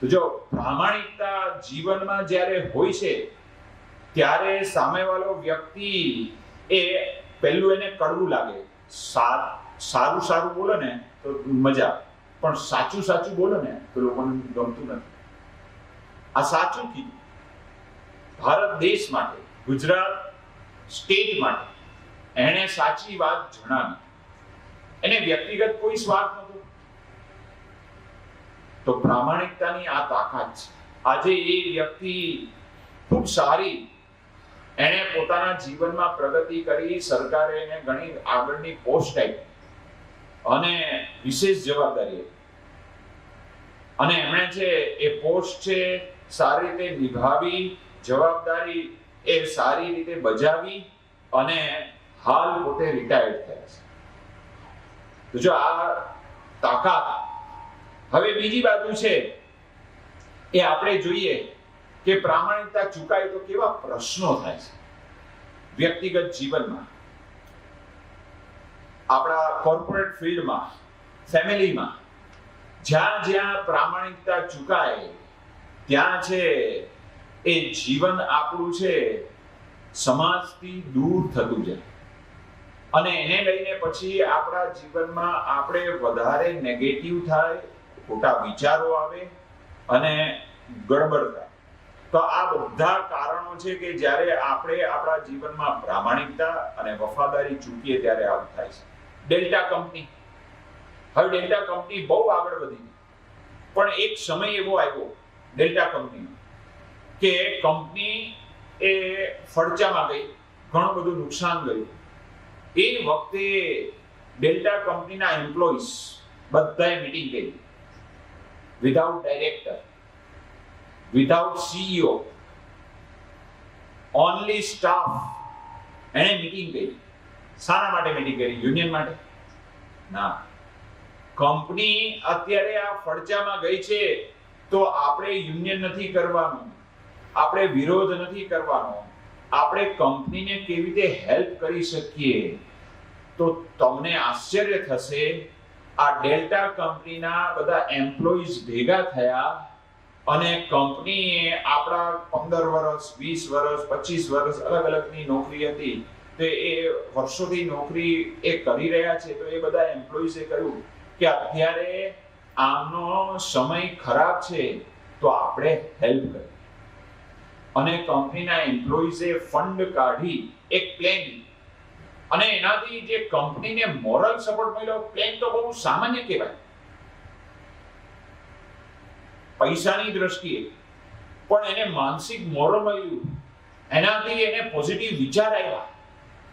તો જો પ્રામાણિકતા જીવનમાં જ્યારે હોય છે, ત્યારે સામેવાળો વ્યક્તિ એ પહેલું એને કડવું લાગે. સારું સારું બોલે ને તો મજા પણ સાચું સાચું બોલે ને તો લોકોને ગમતું નથી. આ સાચું કીધું. ભારત દેશ માટે, ગુજરાત સ્ટેટ માટે એણે સાચી વાત જણાવી. એને વ્યક્તિગત કોઈ સ્વાર્થ નહોતો. તો પ્રામાણિકતાની આ તાકાત છે. આજે એ વ્યક્તિ ખૂબ સારી એણે પોતાના જીવનમાં પ્રગતિ કરી, સરકારે એને ઘણી આગળની પોસ્ટ આપી અને વિશેષ જવાબદારી અને એમણે છે એ પોસ્ટ છે સારી રીતે નિભાવી, જવાબદારી એ સારી રીતે બજાવી અને હાલ પોતે રિટાયર્ડ થયા છે. તો જો આ તાકાત હવે બીજી બાજુ છે, એ આપણે જોઈએ કે પ્રામાણિકતા ચૂકાય તો કેવા પ્રશ્નો થાય છે. વ્યક્તિગત જીવનમાં, આપણા કોર્પોરેટ ફિલ્ડમાં ફેમિલીમાં, જ્યાં જ્યાં પ્રામાણિકતા ચૂકાય, ત્યાં છે એ જીવન આપણું છે, સમાજથી દૂર થતું જાય. અને એને લઈને પછી આપણા જીવનમાં આપણે વધારે નેગેટિવ થાય ખોટા વિચારો આવે અને ગડબડતા. તો આ બધા કારણો છે કે જ્યારે આપણે આપણા જીવનમાં પ્રામાણિકતા અને વફાદારી ચૂકીએ ત્યારે આવું થાય છે. Delta company. હવે ડેલ્ટા કંપની બહુ આગળ વધી પણ એક સમય એવો આવ્યો ડેલ્ટા કંપનીનો કે કંપની એ ફડચામાં ગઈ, ઘણું બધું નુકસાન ગયું. એ વખતે ડેલ્ટા કંપનીના એમ્પ્લોઈઝ બધાએ મિટિંગ કરી. Without director without CEO, only staff એણે મીટિંગ કરી. શાના માટે મીટિંગ કરી? યુનિયન માટે? ના. કંપની અત્યારે આ ફડચામાં ગઈ છે તો આપણે યુનિયન નથી કરવાનું આપણે વિરોધ નથી કરવાનો આપણે કંપનીને કેવી રીતે હેલ્પ કરી શકીએ? તો તમને આશ્ચર્ય થશે આ ડેલ્ટા કંપનીના બધા એમ્પ્લોઈઝ ભેગા થયા અને કંપનીએ આપણા પંદર વર્ષ, વીસ વર્ષ, પચીસ વર્ષ અલગ અલગની નોકરી હતી. તો એ વર્ષોથી નોકરી એ કરી રહ્યા છે. તો એ બધા એમ્પ્લોઈઝે કહ્યું કે અત્યારે આમનો સમય ખરાબ છે, તો આપણે હેલ્પ કરીએ. અને કંપનીના એમ્પ્લોઈઝે ફંડ કાઢી એક પ્લેન અને એનાથી જે કંપનીને મોરલ સપોર્ટ મળ્યો પ્લેન તો બહુ સામાન્ય કહેવાય. પૈસાની દ્રષ્ટિએ. પણ એને માનસિક મોરલ મળ્યું. એનાથી એને પોઝિટિવ વિચાર આવ્યા.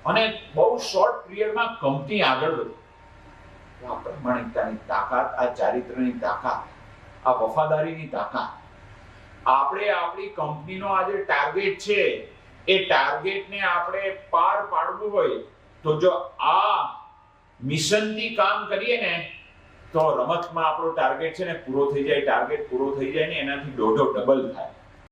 અને બહુ શોર્ટ પિરિયડમાં કંપની આગળ વધી. આ પ્રમાણિકતાની તાકાત, આ ચારિત્રની તાકાત, આ વફાદારીની તાકાત. આપણે આપણી કંપનીનો આજે ટાર્ગેટ છે. એ ટાર્ગેટને આપણે પાર પાડવું હોય તો જો આ મિશનથી કામ કરીએ ને, તો રમતમાં આપણો ટાર્ગેટ છે ને પૂરો થઈ જાય ટાર્ગેટ પૂરો થઈ જાય ને એનાથી દોઢો ડબલ થાય.